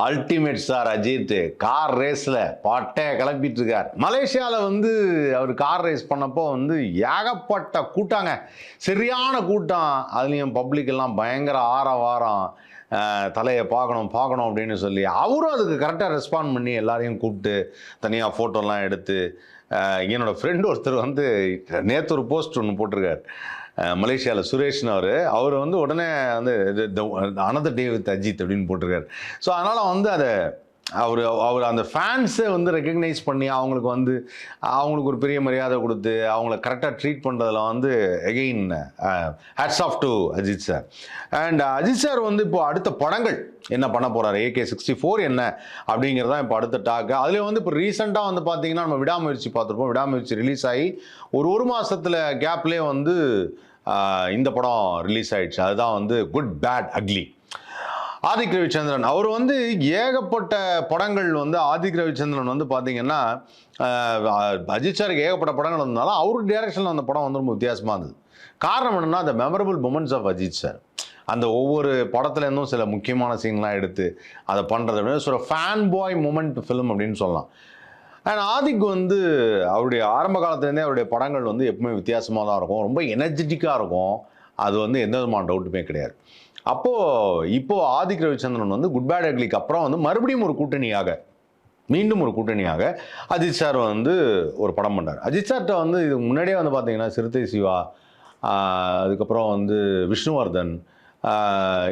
Ultimate star Ajith. Car ரேஸில் பாட்டே கிளப்பிட்டு இருக்கார் மலேசியாவில் வந்து அவர் கார் ரேஸ் பண்ணப்போ வந்து ஏகப்பட்ட கூட்டாங்க. சரியான கூட்டம். அதுலேயும் பப்ளிக் எல்லாம் பயங்கர ஆரவாரம். தலையை பார்க்கணும் பார்க்கணும் அப்படின்னு சொல்லி அவரும் அதுக்கு கரெக்டாக ரெஸ்பாண்ட் பண்ணி எல்லாரையும் கூப்பிட்டு தனியாக ஃபோட்டோலாம் எடுத்து என்னோடய ஃப்ரெண்டு ஒருத்தர் வந்து நேற்று ஒரு போஸ்ட் ஒன்று போட்டிருக்கார். மலேசியாவில் சுரேஷ்னு அவர் அவர் வந்து உடனே வந்து அனதர் டே வித் அஜித் அப்படின்னு போட்டிருக்காரு. ஸோ அதனால் வந்து அதை அவர் அவர் அந்த ஃபேன்ஸை வந்து ரெக்கக்னைஸ் பண்ணி அவங்களுக்கு வந்து அவங்களுக்கு ஒரு பெரிய மரியாதை கொடுத்து அவங்கள கரெக்டாக ட்ரீட் பண்ணுறதுல வந்து again hats off to Ajith sir and Ajith sir வந்து இப்போ அடுத்த படங்கள் என்ன பண்ண போகிறாரு ஏகே சிக்ஸ்டி ஃபோர் என்ன? அப்படிங்கிறது தான் இப்போ அடுத்த டாக்கு அதுலேயே வந்து இப்போ ரீசெண்டாக வந்து பார்த்தீங்கன்னா நம்ம விடாமுயற்சி பார்த்துருப்போம். விடாமுயற்சி ரிலீஸ் ஆகி ஒரு ஒரு மாதத்தில் கேப்லேயே வந்து இந்த படம் ரிலீஸ் ஆயிடுச்சு. அதுதான் வந்து good bad ugly Adhik Ravichandran. அவர் வந்து ஏகப்பட்ட படங்கள் வந்து ஆதிக் ரவிச்சந்திரன் வந்து பார்த்தீங்கன்னா அஜித் சாருக்கு ஏகப்பட்ட படங்கள் வந்தாலும் அவர் டைரக்ஷனில் அந்த படம் வந்து ரொம்ப வித்தியாசமாக இருந்தது. காரணம் என்னென்னா அந்த memorable moments of Ajith sir அந்த ஒவ்வொரு படத்துலேருந்தும் சில முக்கியமான சீன்லாம் எடுத்து அதை பண்ணுறது அப்படின்னு ஒரு ஃபேன் பாய் மூமெண்ட் ஃபிலிம் அப்படின்னு சொல்லலாம். அண்ட் ஆதிக் வந்து அவருடைய ஆரம்ப காலத்துலேருந்தே அவருடைய படங்கள் வந்து எப்பவுமே வித்தியாசமாக தான் இருக்கும். ரொம்ப எனர்ஜெட்டிக்காக இருக்கும். அது வந்து எந்த விதமான டவுட்டுமே கிடையாது. அப்போது இப்போது ஆதிக் ரவிச்சந்திரன் வந்து குட் பேட் அக்லிக்கு அப்புறம் வந்து மறுபடியும் ஒரு கூட்டணியாக மீண்டும் ஒரு கூட்டணியாக அஜித் சார் வந்து ஒரு படம் பண்ணார். அஜித் சார்கிட்ட வந்து இதுக்கு முன்னாடியே வந்து பார்த்தீங்கன்னா சிறுத்தை சிவா அதுக்கப்புறம் வந்து விஷ்ணுவர்தன்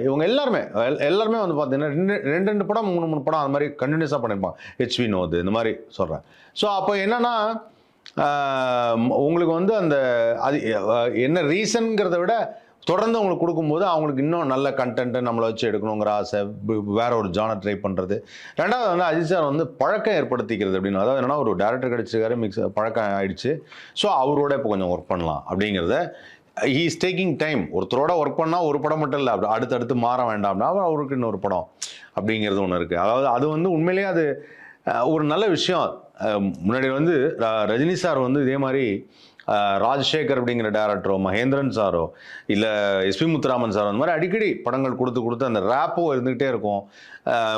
இவங்க எல்லாருமே எல்லாருமே வந்து பார்த்தீங்கன்னா ரெண்டு ரெண்டு ரெண்டு படம் மூணு மூணு படம் அந்த மாதிரி கண்டினியூஸாக பண்ணியிருப்பான் ஹெச்வி நோது இந்த மாதிரி சொல்கிறேன் ஸோ அப்போ என்னன்னா உங்களுக்கு வந்து அந்த அது என்ன ரீசன்ங்கிறத விட தொடர்ந்து அவங்களுக்கு கொடுக்கும்போது அவங்களுக்கு இன்னும் நல்ல கண்டென்ட்டை நம்மளை வச்சு எடுக்கணுங்கிற ஆசை வேற ஒரு ஜானர் ட்ரை பண்ணுறது ரெண்டாவது வந்து அஜித் சார் வந்து பழக்கம் ஏற்படுத்திக்கிறது அப்படின்னு. அதாவது என்னன்னா ஒரு டேரக்டர் கிடச்சிருக்காரு மிக்ஸ் பழக்கம் ஆயிடுச்சு. ஸோ அவரோட இப்போ கொஞ்சம் ஒர்க் பண்ணலாம் அப்படிங்கிறத ஹீ இஸ் டேக்கிங் டைம் ஒருத்தரோட ஒர்க் பண்ணால் ஒரு படம் மட்டும் இல்லை. அப்படி அடுத்தடுத்து மாற வேண்டாம்னா அவருக்கு இன்னொரு படம் அப்படிங்கிறது ஒன்று இருக்குது அதாவது அது வந்து உண்மையிலேயே அது ஒரு நல்ல விஷயம். முன்னாடி வந்து ர- ரஜினி சார் வந்து இதே மாதிரி ராஜசேகர் அப்படிங்கிற டேரக்டரோ மகேந்திரன் சாரோ இல்லை எஸ்பி முத்துராமன் சாரோ அந்த மாதிரி அடிக்கடி படங்கள் கொடுத்து கொடுத்து அந்த ரேப்போ இருந்துகிட்டே இருக்கும்.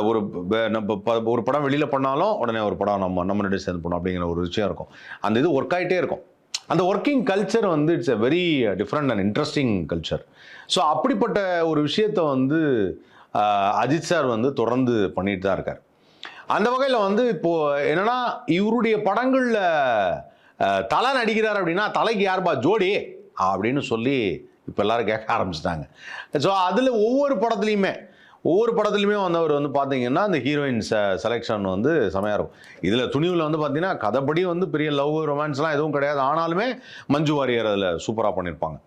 ஒரு நம்ம ப- ஒரு படம் வெளியில் பண்ணாலும் உடனே ஒரு படம் நம்ம நம்ம நடிச்சு சேர்ந்து பண்ணோம் அப்படிங்கிற ஒரு விஷயம் இருக்கும். அந்த இது ஒர்க் ஆகிட்டே இருக்கும். அந்த ஒர்க்கிங் கல்ச்சர் வந்து it's a very different and interesting culture so அப்படிப்பட்ட ஒரு விஷயத்தை வந்து uh, அஜித் சார் வந்து தொடர்ந்து பண்ணிட்டு தான் இருக்கார். அந்த வகையில் வந்து இப்போது என்னன்னா இவருடைய படங்களில் தலை நடிக்கிறார் அப்படின்னா தலைக்கு யார்பா ஜோடி அப்படின்னு சொல்லி இப்போ எல்லாரும் கேட்க ஆரம்பிச்சிட்டாங்க. ஸோ அதில் ஒவ்வொரு படத்துலையுமே ஒவ்வொரு படத்துலையுமே வந்து அவர் வந்து பார்த்தீங்கன்னா அந்த ஹீரோயின் செ செலெக்ஷன் வந்து செமையாக இருக்கும். இதில் துணிவில் வந்து பார்த்தீங்கன்னா கதைப்படி வந்து பெரிய லவ் ரொமான்ஸ்லாம் எதுவும் கிடையாது. ஆனாலுமே மஞ்சு வாரியர் அதில் சூப்பராக பண்ணியிருப்பாங்க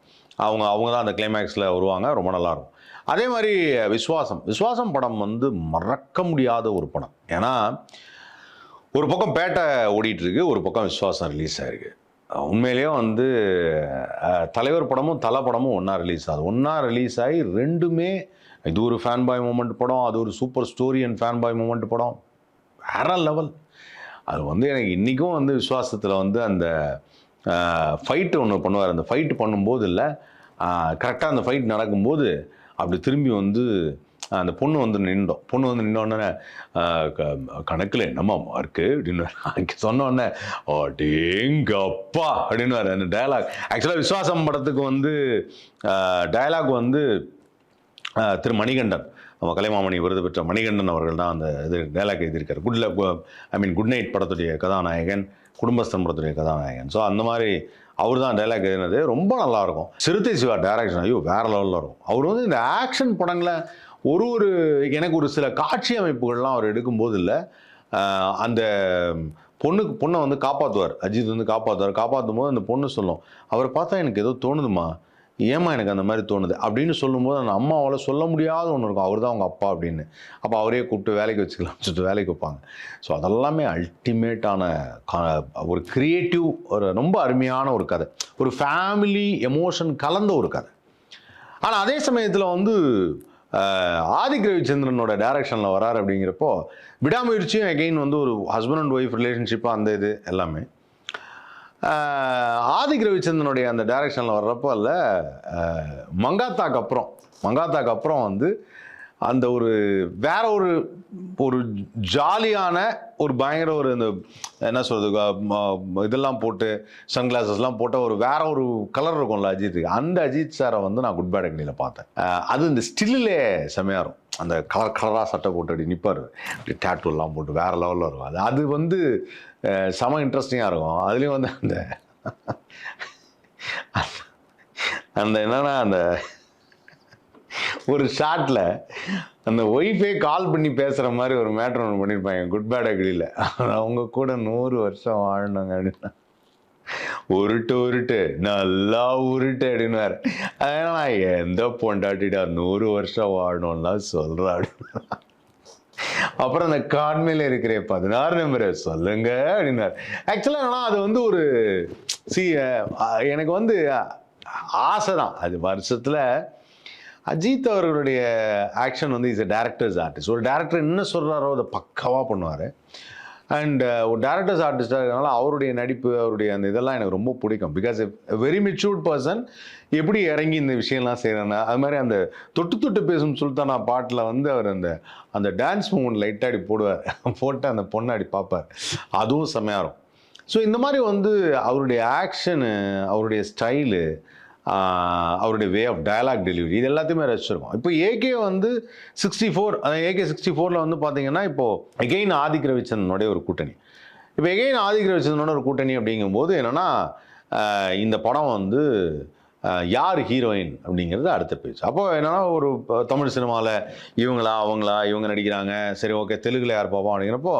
அவங்க அவங்க தான் அந்த கிளைமேக்ஸில் வருவாங்க. ரொம்ப நல்லாயிருக்கும் அதே மாதிரி விஸ்வாசம் விஸ்வாசம் படம் வந்து மறக்க முடியாத ஒரு படம். ஏன்னா ஒரு பக்கம் பேட்டை ஓடிட்டுருக்கு ஒரு பக்கம் விஸ்வாசம் ரிலீஸ் ஆயிருக்கு. உண்மையிலேயே வந்து தலைவர் படமும் தலை படமும் ஒன்றா ரிலீஸ் ஆகுது. ஒன்றா ரிலீஸ் ஆகி ரெண்டுமே இது ஒரு ஃபேன் பாய் மூமெண்ட் படம் அது ஒரு super story and fan boy moment படம். வேற லெவல் அது வந்து எனக்கு இன்றைக்கும் வந்து விஸ்வாசத்தில் வந்து அந்த ஃபைட்டு ஒன்று பண்ணுவார். அந்த ஃபைட்டு பண்ணும்போது இல்லை கரெக்டாக அந்த ஃபைட் நடக்கும்போது அப்படி திரும்பி வந்து அந்த பொண்ணு வந்து நின்றோம். பொண்ணு வந்து நின்னோடனே கணக்கில் என்னம்மா மார்க்கு அப்படின்னு சொன்னோடனே உடனே அடேங்கப்பா அப்படின்னு அந்த டயலாக் ஆக்சுவலாக விஸ்வாசம் படத்துக்கு வந்து டயலாக் வந்து திரு மணிகண்டன் நம்ம கலைமாமணி விருது பெற்ற மணிகண்டன் அவர்கள் தான் அந்த இது டயலாக் எழுதியிருக்கார். Good luck I mean good night படத்துடைய கதாநாயகன் குடும்பஸ்தன் படத்துடைய கதாநாயகன். ஸோ அந்த மாதிரி அவர் தான் டைலாக் எழுதினது. ரொம்ப நல்லாயிருக்கும் சிறுத்தை சிவா டைரக்ஷன் ஐயோ வேற லெவலில் இருக்கும். அவர் வந்து இந்த ஆக்ஷன் படங்களை ஒரு ஒரு எனக்கு ஒரு சில காட்சி அமைப்புகள்லாம் அவர் எடுக்கும்போது இல்லை அந்த பொண்ணுக்கு பொண்ணை வந்து காப்பாற்றுவார் அஜித் வந்து காப்பாற்றுவார் காப்பாற்றும் போது அந்த பொண்ணு சொல்லும் அவரை பார்த்தா எனக்கு ஏதோ தோணுதுமா ஏமா எனக்கு அந்த மாதிரி தோணுது? அப்படின்னு சொல்லும்போது அந்த அம்மாவால் சொல்ல முடியாத ஒன்று இருக்கும். அவர் தான் அவங்க அப்பா அப்படின்னு. அப்போ அவரே கூப்பிட்டு வேலைக்கு வச்சுக்கலாம் சொல்லிட்டு வேலைக்கு வைப்பாங்க. ஸோ அதெல்லாமே அல்டிமேட்டான ஒரு க்ரியேட்டிவ் ஒரு ரொம்ப அருமையான ஒரு கதை. ஒரு ஃபேமிலி எமோஷன் கலந்த ஒரு கதை. ஆனால் அதே சமயத்தில் வந்து ஆஹ், ஆதிக் ரவிச்சந்திரனோட டைரக்ஷனில் வராரு அப்படிங்கிறப்போ விடாமுயற்சியும் எகெயின் வந்து ஒரு ஹஸ்பண்ட் அண்ட் ஒய்ஃப் ரிலேஷன்ஷிப்பாக அந்த இது எல்லாமே. ஆதிக் ரவிச்சந்தனுடைய அந்த டைரக்ஷனில் வர்றப்போ இல்லை மங்காத்தாக்கு அப்புறம் மங்காத்தாக்கு அப்புறம் வந்து அந்த ஒரு வேற ஒரு ஒரு ஜாலியான ஒரு பயங்கர ஒரு இந்த என்ன சொல்றது இதெல்லாம் போட்டு சன்கிளாசஸ்லாம் போட்ட ஒரு வேற ஒரு கலர் இருக்கும்ல அஜித்துக்கு அந்த அஜித் சாரை வந்து நான் குட் பேட் அக்னியில் பார்த்தேன். அது இந்த ஸ்டில்லே செமையாக இருக்கும். அந்த கலர் கலராக சட்டை போட்டு அப்படி நிற்பார் அப்படி tattoo போட்டு வேற லெவலில் இருக்கும். அது அது வந்து செம இன்ட்ரெஸ்டிங்காக இருக்கும். அதுலேயும் வந்து அந்த அந்த என்னன்னா அந்த ஒரு ஷாட்டில் அந்த ஒய்ஃபே கால் பண்ணி பேசுகிற மாதிரி ஒரு மேட்ரு ஒன்று பண்ணியிருப்பாங்க குட் பேட் அக்ரியில் அவங்க கூட நூறு வருஷம் வாழணுங்க அப்படின்னா. உருட்டு உருட்டு நல்லா உருட்டு அப்படின்னாரு அதனால் எந்த பொண்டாட்டிடா நூறு வருஷம் வாழணும்லாம் சொல்கிறா அப்புறம் அந்த கான்மையில் இருக்கிற பதினாறு நம்பரை சொல்லுங்க அப்படின்னாரு ஆக்சுவலாக ஆனால் அது வந்து ஒரு சி எனக்கு வந்து ஆசை தான். அது வருஷத்தில் அஜித் அவர்களுடைய ஆக்ஷன் வந்து இஸ் எ டேரக்டர்ஸ் ஆர்டிஸ்ட் ஒரு டேரக்டர் என்ன சொல்கிறாரோ அதை பக்காவாக பண்ணுவார். அண்ட் uh, ஒரு டேரக்டர்ஸ் ஆர்டிஸ்டாக இருக்கனால அவருடைய நடிப்பு அவருடைய அந்த இதெல்லாம் எனக்கு ரொம்ப பிடிக்கும். பிகாஸ் வெரி மெச்சூர்ட் பர்சன் எப்படி இறங்கி இந்த விஷயம்லாம் செய்கிறாங்க அது மாதிரி அந்த தொட்டு தொட்டு பேசும் சுல்தானா பாட்டில் வந்து அவர் அந்த அந்த டான்ஸ் மூமெண்ட் லைட்டாக அடி போடுவார். போட்டு அந்த பொண்ணை அடி பார்ப்பார். அதுவும் செம்மையாக இருக்கும். ஸோ இந்த மாதிரி வந்து அவருடைய ஆக்ஷனு அவருடைய ஸ்டைலு அவருடைய வே ஆஃப் டயலாக் டெலிவரி இது எல்லாத்தையுமே ரசிச்சிருக்கோம். இப்போ ஏகே வந்து சிக்ஸ்டி ஃபோர் ஏகே சிக்ஸ்டி ஃபோரில் வந்து பார்த்தீங்கன்னா இப்போது எகெயின் ஆதிக் ஒரு கூட்டணி. இப்போ எகெயின் ஆதிக் ஒரு கூட்டணி அப்படிங்கும்போது என்னென்னா இந்த படம் வந்து யார் ஹீரோயின் அப்படிங்கிறது அடுத்த பேச்சு அப்போ என்னென்னா ஒரு தமிழ் சினிமாவில் இவங்களா அவங்களா இவங்க நடிக்கிறாங்க. சரி ஓகே தெலுங்குல யார் பார்ப்போம் அப்படிங்கிறப்போ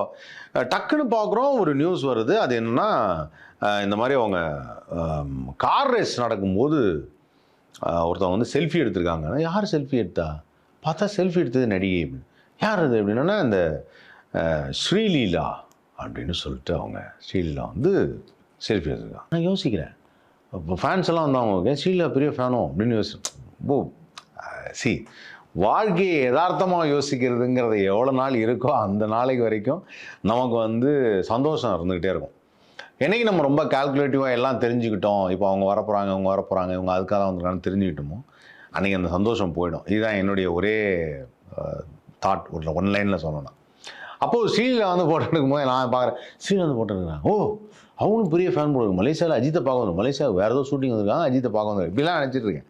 டக்குன்னு பார்க்குறோம் ஒரு நியூஸ் வருது. அது என்னன்னா இந்த மாதிரி அவங்க கார் ரேஸ் நடக்கும்போது ஒருத்தவங்க வந்து செல்ஃபி எடுத்திருக்காங்க. யார் செல்ஃபி எடுத்தா? பார்த்தா செல்ஃபி எடுத்தது நடிகை. அப்படின்னு யார் அது? அப்படின்னா இந்த ஸ்ரீலீலா அப்படின்னு சொல்லிட்டு அவங்க ஸ்ரீலீலா வந்து செல்ஃபி எடுத்திருக்காங்க. நான் யோசிக்கிறேன். இப்போ ஃபேன்ஸ் எல்லாம் வந்தாங்க ஓகே ஸ்ரீலா பெரிய ஃபேனோ அப்படின்னு யோசி ஓ சி வாழ்க்கையை யதார்த்தமாக யோசிக்கிறதுங்கிறது எவ்வளோ நாள் இருக்கோ அந்த நாளைக்கு வரைக்கும் நமக்கு வந்து சந்தோஷம் இருந்துக்கிட்டே இருக்கும். என்னைக்கு நம்ம ரொம்ப கால்குலேட்டிவாக எல்லாம் தெரிஞ்சுக்கிட்டோம் இப்போ அவங்க வரப்போகிறாங்க அவங்க வரப்போகிறாங்க இவங்க அதுக்காக தான் வந்திருக்காங்கன்னு தெரிஞ்சுக்கிட்டோமோ அன்றைக்கி அந்த சந்தோஷம் போயிடும். இதுதான் என்னுடைய ஒரே தாட் ஒரு ஒன் லைனில் சொல்லணும்னா. அப்போது ஸ்ரீலா வந்து போட்டுருக்கும் எடுக்கும்போது நான் பார்க்குறேன் ஸ்ரீலா வந்து போட்டோ ஓ அவனும் பெரிய ஃபேன் போடுவாங்க மலேசியாவில் அஜித்தை பார்க்க வந்துடும் மலேசியா வேறு ஏதோ ஷூட்டிங் வந்திருக்காங்க அஜித்தை பார்க்க வந்து இப்படிலாம் நினச்சிட்டு இருக்கேன்.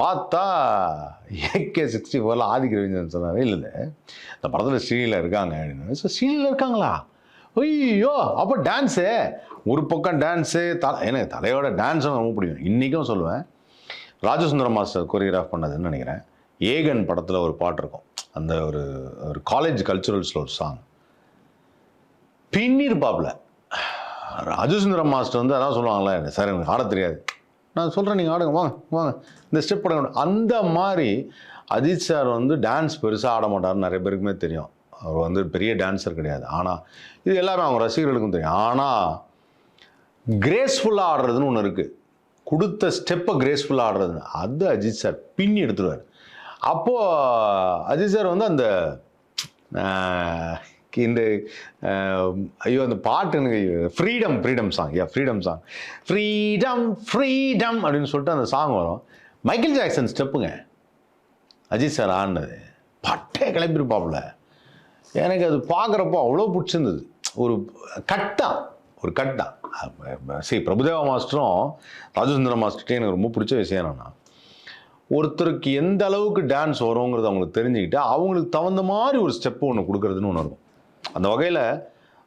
பார்த்தா ஏகே சிக்ஸ்டி ஃபோரில் ஆதிக்க ரவீந்திரன் சொன்னார். இல்லை இல்லை. இந்த படத்தில் ஸ்ரீலா இருக்காங்க அப்படின்னு. ஸோ ஸ்ரீலா இருக்காங்களா? ஐயோ அப்போ டான்ஸு ஒரு பக்கம் டான்ஸு தலை எனக்கு தலையோட டான்ஸும் ரொம்ப பிடிக்கும். இன்றைக்கும் சொல்லுவேன். ராஜசுந்தர மாஸ்டர் கொரியோகிராஃப் பண்ணதுன்னு நினைக்கிறேன். ஏகன் படத்தில் ஒரு பாட்டு இருக்கும். அந்த ஒரு ஒரு காலேஜ் கல்ச்சுரல்ஸில் ஒரு சாங் பின்னிருப்பாப்புல ராஜசுந்தர மாஸ்டர் வந்து அதான் சொல்லுவாங்களே சார் எனக்கு ஆட தெரியாது. நான் சொல்கிறேன் நீங்கள் ஆடுங்க வாங்க வாங்க. இந்த ஸ்டெப் போடுங்க அந்த மாதிரி அஜித் சார் வந்து டான்ஸ் பெருசாக ஆட மாட்டார்னு நிறைய பேருக்குமே தெரியும். அவர் வந்து பெரிய டான்ஸர் கிடையாது. ஆனால் இது எல்லாமே அவங்க ரசிகர்களுக்கும் தெரியும். ஆனால் கிரேஸ்ஃபுல்லாக ஆடுறதுன்னு ஒன்று இருக்குது கொடுத்த ஸ்டெப்பை கிரேஸ்ஃபுல்லாக ஆடுறதுன்னு. அது அஜித் சார் பின்னி எடுத்துருவார். அப்போது அஜித் சார் வந்து அந்த இந்த ஐயோ அந்த பாட்டு எனக்கு ஃப்ரீடம் ஃப்ரீடம் சாங் யா ஃப்ரீடம் சாங் ஃப்ரீடம் ஃப்ரீடம் அப்படின்னு சொல்லிட்டு அந்த சாங் வரும். மைக்கேல் ஜாக்சன் ஸ்டெப்புங்க அஜித் சார் ஆடினது. பட்டே கிளம்பியிருப்பாப்புல எனக்கு அது பார்க்குறப்போ அவ்வளோ பிடிச்சிருந்தது. ஒரு கட்டா ஒரு கட்டா. சரி பிரபுதேவா மாஸ்டரும் ராஜசுந்தர மாஸ்டர்கிட்டே எனக்கு ரொம்ப பிடிச்ச விஷயம் என்னன்னா ஒருத்தருக்கு எந்த அளவுக்கு டான்ஸ் வருங்கிறது அவங்களுக்கு தெரிஞ்சுக்கிட்டு அவங்களுக்கு தகுந்த மாதிரி ஒரு ஸ்டெப் ஒன்று கொடுக்குறதுன்னு ஒன்று இருக்கும். அந்த வகையில்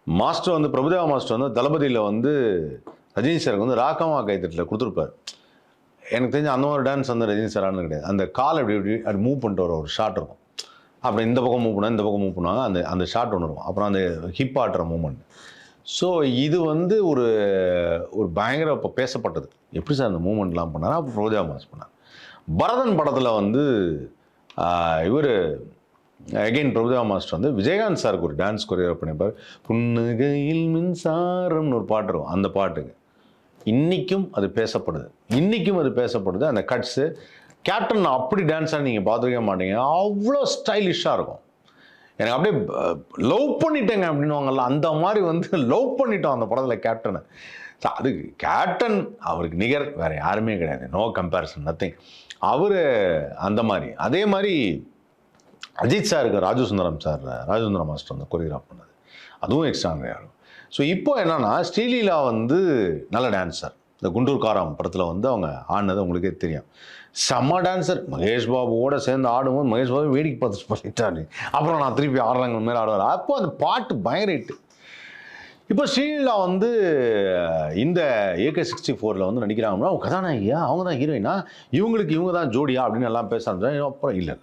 மாஸ்டர் வந்து பிரபுதேவா மாஸ்டர் வந்து தளபதியில் வந்து ரஜினி சாருக்கு வந்து ராக்கமா கைத்தட்டில் கொடுத்துருப்பார். எனக்கு தெரிஞ்ச அந்த ஒரு டான்ஸ் வந்து ரஜினி சார் கிடையாது. அந்த கால் அப்படி இப்படி அப்படி மூவ் பண்ணிட்டு வர ஒரு ஷாட் இருக்கும். அப்புறம் இந்த பக்கம் மூவ் பண்ணுவாங்க இந்த பக்கம் மூவ் பண்ணுவாங்க. அந்த அந்த ஷாட் ஒன்று இருக்கும். அப்புறம் அந்த ஹிப் ஆட்டுற மூமெண்ட் ஸோ இது வந்து ஒரு ஒரு பயங்கர இப்போ பேசப்பட்டது. எப்படி சார் அந்த மூமெண்ட்லாம் பண்ணார்? அப்போ ரோஜா மாஸ் பண்ணார். பரதன் படத்தில் வந்து இவர் அகைன் பிரபுதேவா மாஸ்டர் வந்து விஜயகாந்த் சாருக்கு ஒரு டான்ஸ் கொரியோகிராஃப் பண்ணியிருப்பார் புன்னகையில் மின்சாரம்னு ஒரு பாட்டு இருக்கும். அந்த பாட்டுக்கு இன்றைக்கும் அது பேசப்படுது. இன்றைக்கும் அது பேசப்படுது. அந்த கட்ஸு கேப்டன் அப்படி டான்ஸாக நீங்கள் பார்த்துருக்க மாட்டீங்க. அவ்வளோ ஸ்டைலிஷாக இருக்கும். எனக்கு அப்படியே லவ் பண்ணிட்டேங்க அப்படின்னுவாங்கல்ல அந்த மாதிரி வந்து லவ் பண்ணிட்டோம் அந்த படத்தில் கேப்டனை ஸோ அது கேப்டன் அவருக்கு நிகர் வேறு யாருமே கிடையாது. நோ கம்பேரிசன் நத்திங் அவர் அந்த மாதிரி. அதே மாதிரி அஜித் சாருக்கு ராஜு சுந்தரம் சார் ராஜசுந்தரம் மாஸ்டர் வந்து கொரியோகிராஃப் பண்ணது. அதுவும் எக்ஸ்ட்ரானரியாக இருக்கும். ஸோ இப்போ என்னென்னா ஸ்ரீலீலா வந்து நல்ல டான்ஸர் இந்த குண்டூர்காரம் படத்தில் வந்து அவங்க ஆடினது உங்களுக்கே தெரியும். செம்ம டான்சர் மகேஷ் பாபுவோட சேர்ந்து ஆடும்போது மகேஷ் பாபு வேடிக்கை பார்த்து பண்ணிட்டாரு அப்புறம் நான் திருப்பி ஆடுறாங்க மேலே ஆடுவார். அப்போ அந்த பாட்டு பயங்கர இப்போ ஸ்ரீலீலா வந்து இந்த ஏகே சிக்ஸ்டி ஃபோரில் வந்து நடிக்கிறாங்கன்னா அவங்க கதாநாயகியா? அவங்க தான் ஹீரோயினா இவங்களுக்கு இவங்க தான் ஜோடியா? அப்படின்னு எல்லாம் பேச அப்புறம் இல்லை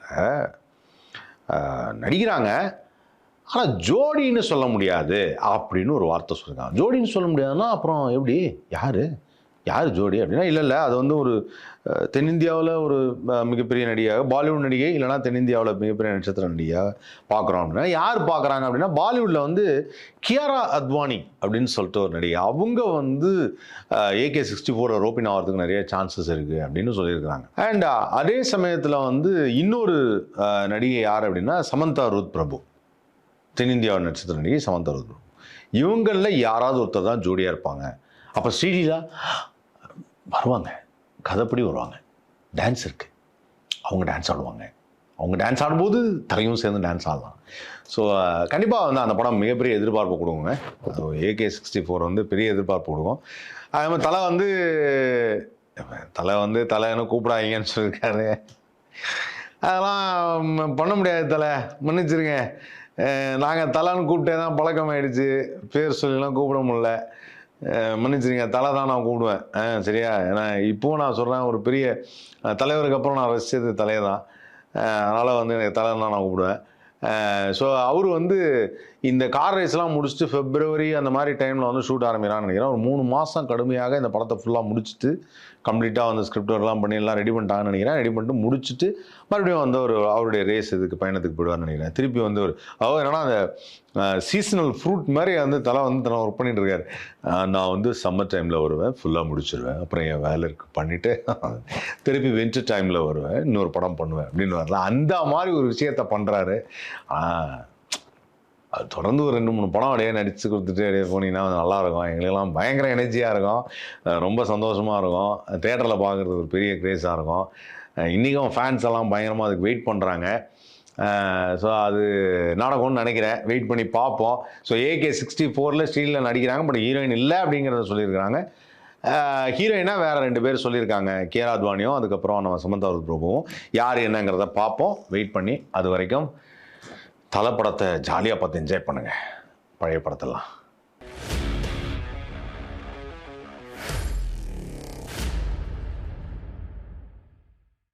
நடிக்கிறாங்க. ஆனால் ஜோடின்னு சொல்ல முடியாது அப்படின்னு ஒரு வார்த்தை சொல்லியிருக்காங்க ஜோடின்னு சொல்ல முடியாதுன்னா அப்புறம் எப்படி? யார்? யார் ஜோடி அப்படின்னா இல்லை இல்லை அது வந்து ஒரு தென்னிந்தியாவில் ஒரு மிகப்பெரிய நடிகையாக பாலிவுட் நடிகை இல்லைனா தென்னிந்தியாவில் மிகப்பெரிய நட்சத்திர நடிகையாக பார்க்குறோம் அப்படின்னா யார் பார்க்குறாங்க அப்படின்னா பாலிவுட்டில் வந்து கியாரா அத்வானி அப்படின்னு சொல்லிட்டு ஒரு நடிகை. அவங்க வந்து ஏகே சிக்ஸ்டி ஃபோர் ரோப்பின் ஆகிறதுக்கு நிறைய சான்சஸ் இருக்குது அப்படின்னு சொல்லியிருக்கிறாங்க. அண்ட் அதே சமயத்தில் வந்து இன்னொரு நடிகை யார் அப்படின்னா சமந்தா ரூத் பிரபு தென்னிந்தியாவின் நட்சத்திர நடிகை சமந்தா ரூத் பிரபு இவங்களில் யாராவது ஒருத்தர் தான் ஜோடியாக இருப்பாங்க. அப்போ ஸ்ரீலீலா வருவாங்க. கதைப்படி வருவாங்க. டான்ஸ் இருக்குது அவங்க டான்ஸ் ஆடுவாங்க. அவங்க டான்ஸ் ஆடும்போது தலையும் சேர்ந்து டான்ஸ் ஆடலாம். ஸோ கண்டிப்பாக வந்து அந்த படம் மிகப்பெரிய எதிர்பார்ப்பு அது ஏகே சிக்ஸ்டி ஃபோர் வந்து பெரிய எதிர்பார்ப்பு கொடுக்கும். அதே மாதிரி தலை வந்து தலை வந்து தலைன்னு கூப்பிடாதீங்கன்னு சொல்லியிருக்காரு. அதெல்லாம் பண்ண முடியாது தலை. மன்னிச்சிருங்க. நாங்கள் தலைன்னு கூப்பிட்டே தான் பழக்கமாயிடுச்சு. பேர் சொல்லிலாம் கூப்பிட முடில மன்னிச்சிருங்க தலை தான் நான் கூப்பிடுவேன். ஆ சரியா? ஏன்னா இப்போவும் நான் சொல்கிறேன் ஒரு பெரிய தலைவருக்கு அப்புறம் நான் ரசித்தது தலையை தான் அதனால் வந்து எனக்கு தலை தான் நான் கூப்பிடுவேன். ஸோ அவர் வந்து இந்த கார் ரேஸ்லாம் முடிச்சுட்டு ஃபெப்ரவரி அந்த மாதிரி டைமில் வந்து ஷூட் ஆரம்பிக்கிறான்னு நினைக்கிறேன். ஒரு மூணு மாதம் கடுமையாக இந்த படத்தை ஃபுல்லாக முடிச்சுட்டு கம்ப்ளீட்டாக வந்து ஸ்கிரிப்ட் ஒர்க்லாம் பண்ணி எல்லாம் ரெடி பண்ணிட்டாங்கன்னு நினைக்கிறேன். ரெடி பண்ணிட்டு முடிச்சுட்டு மறுபடியும் வந்து ஒரு அவருடைய ரேஸ் இதுக்கு பயணத்துக்கு போயிடுவார்னு நினைக்கிறேன். திருப்பி வந்து ஒரு அவர் என்னன்னா அந்த சீசனல் ஃப்ரூட் மாதிரி வந்து தலை வந்து தலை ஒர்க் பண்ணிட்டு இருக்காரு. நான் வந்து சம்மர் டைமில் வருவேன் ஃபுல்லாக முடிச்சிருவேன். அப்புறம் என் வேலை இருக்கு பண்ணிவிட்டு திருப்பி வின்டர் டைமில் வருவேன் இன்னொரு படம் பண்ணுவேன் அப்படின்னு வரல அந்த மாதிரி ஒரு விஷயத்த பண்ணுறாரு அது தொடர்ந்து ஒரு ரெண்டு மூணு படம் அப்படியே நடித்து கொடுத்துட்டு அப்படியே போனீங்கன்னா அது நல்லா இருக்கும் எங்களுக்கெல்லாம் பயங்கர எனர்ஜியாக இருக்கும். ரொம்ப சந்தோஷமாக இருக்கும். தேட்டரில் பார்க்குறது ஒரு பெரிய க்ரேஸாக இருக்கும். இன்றைக்கும் ஃபேன்ஸ் எல்லாம் பயங்கரமாக அதுக்கு வெயிட் பண்ணுறாங்க ஸோ அது நாடகம்னு நினைக்கிறேன். வெயிட் பண்ணி பார்ப்போம். ஸோ ஏகே சிக்ஸ்டி ஃபோரில் ஸ்டீலில் நடிக்கிறாங்க பட் ஹீரோயின் இல்லை அப்படிங்கிறத சொல்லியிருக்கிறாங்க. ஹீரோயினாக வேறு ரெண்டு பேர் சொல்லியிருக்காங்க. கேராத்வானியும் அதுக்கப்புறம் நம்ம சமந்தா பிரபுவும். யார் என்னங்கிறத பார்ப்போம். வெயிட் பண்ணி அது வரைக்கும் தலை படத்தை ஜாலியாக பார்த்து என்ஜாய் பண்ணுங்கள் பழைய படத்தெல்லாம்.